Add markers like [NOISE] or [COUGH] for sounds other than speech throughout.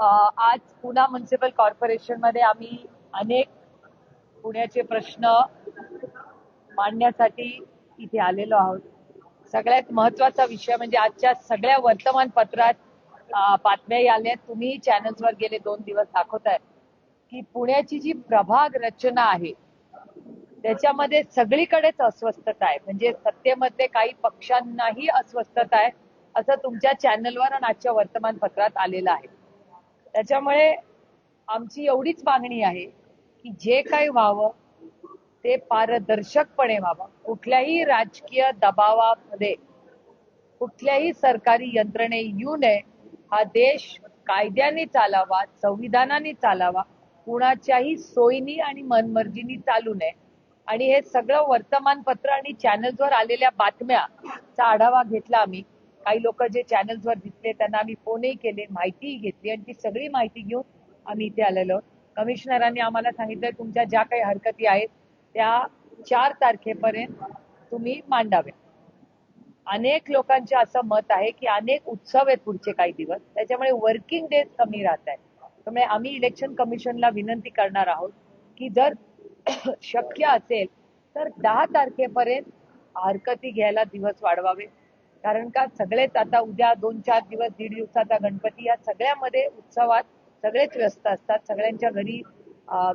आज पुणा म्युन्सिपल कॉर्पोरेशनमध्ये आम्ही अनेक पुण्याचे प्रश्न मांडण्यासाठी इथे आलेलो आहोत. सगळ्यात महत्त्वाचा विषय म्हणजे आजच्या सगळ्या वर्तमानपत्रात बातम्या बातम्याही आल्या तुम्ही चॅनल्सवर गेले दोन दिवस दाखवताय की पुण्याची जी प्रभाग रचना आहे त्याच्यामध्ये सगळीकडेच अस्वस्थता आहे. म्हणजे सत्तेमध्ये काही पक्षांनाही अस्वस्थता आहे असं तुमच्या चॅनलवर आणि आजच्या वर्तमानपत्रात आलेलं आहे. त्याच्यामुळे आमची एवढीच मागणी आहे की जे काही व्हावं ते पारदर्शकपणे व्हावं. कुठल्याही राजकीय दबावामध्ये कुठल्याही सरकारी यंत्रणे येऊ नये. हा देश कायद्याने चालावा संविधानाने चालावा. कुणाच्याही सोयीनी आणि मनमर्जीनी चालू नये. आणि हे सगळं वर्तमानपत्र आणि चॅनल्सवर आलेल्या बातम्याचा आढावा घेतला आम्ही. काही लोक जे चॅनल्सवर दिसले त्यांना आम्ही फोनही केले माहितीही घेतली आणि ती सगळी माहिती घेऊन आम्ही इथे आलेलो. कमिशनरांनी आम्हाला सांगितलं तुमच्या ज्या काही हरकती आहेत त्या चार तारखेपर्यंत तुम्ही मांडाव्या अनेक लोकांचे असं मत आहे की अनेक उत्सव आहेत पुढचे काही दिवस. त्याच्यामुळे वर्किंग डेज कमी राहत आहेत. त्यामुळे आम्ही इलेक्शन कमिशनला विनंती करणार आहोत की जर [COUGHS] शक्य असेल तर दहा तारखेपर्यंत हरकती घ्यायला दिवस वाढवावे. कारण का सगळेच आता उद्या दोन चार दिवस दीड दिवसाचा गणपती या सगळ्यामध्ये उत्सवात सगळेच व्यस्त असतात. सगळ्यांच्या घरी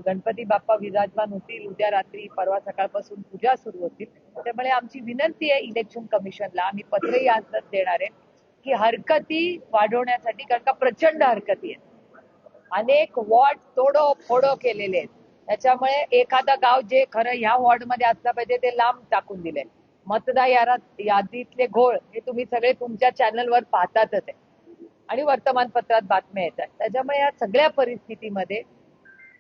गणपती बाप्पा विराजमान होतील. उद्या रात्री परवा सकाळपासून पूजा सुरू होतील. त्यामुळे आमची विनंती आहे इलेक्शन कमिशनला आम्ही पत्रही आज देणार आहे की हरकती वाढवण्यासाठी कारण का प्रचंड हरकती आहेत. अनेक वॉर्ड तोडो फोडो केलेले आहेत. त्याच्यामुळे एखादा गाव जे खरं ह्या वॉर्डमध्ये असलं पाहिजे ते लांब टाकून दिले मतदार यारात यादीतले घोळ हे तुम्ही सगळे तुमच्या चॅनलवर पाहतातच आहे. आणि वर्तमानपत्रात बातम्या येतात त्याच्यामुळे या सगळ्या परिस्थितीमध्ये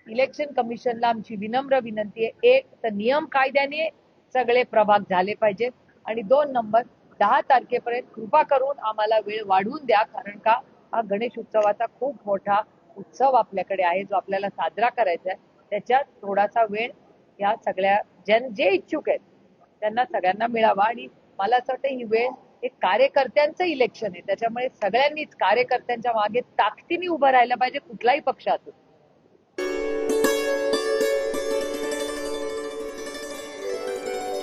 इलेक्शन कमिशनला आमची विनम्र विनंती आहे. एक तर नियम कायद्याने सगळे प्रभाग झाले पाहिजेत. आणि दोन नंबर दहा तारखेपर्यंत कृपा करून आम्हाला वेळ वाढवून द्या. कारण का? हा गणेश उत्सवाचा खूप मोठा उत्सव आपल्याकडे आहे जो आपल्याला साजरा करायचा आहे. त्याच्यात थोडासा वेळ या सगळ्या जन जे इच्छुक आहेत त्यांना सगळ्यांना मिळावा. आणि मला असं वाटतं ही वेळ हे कार्यकर्त्यांचं इलेक्शन आहे. त्याच्यामुळे सगळ्यांनीच कार्यकर्त्यांच्या मागे ताकदीने उभं राहायला पाहिजे कुठलाही पक्ष असो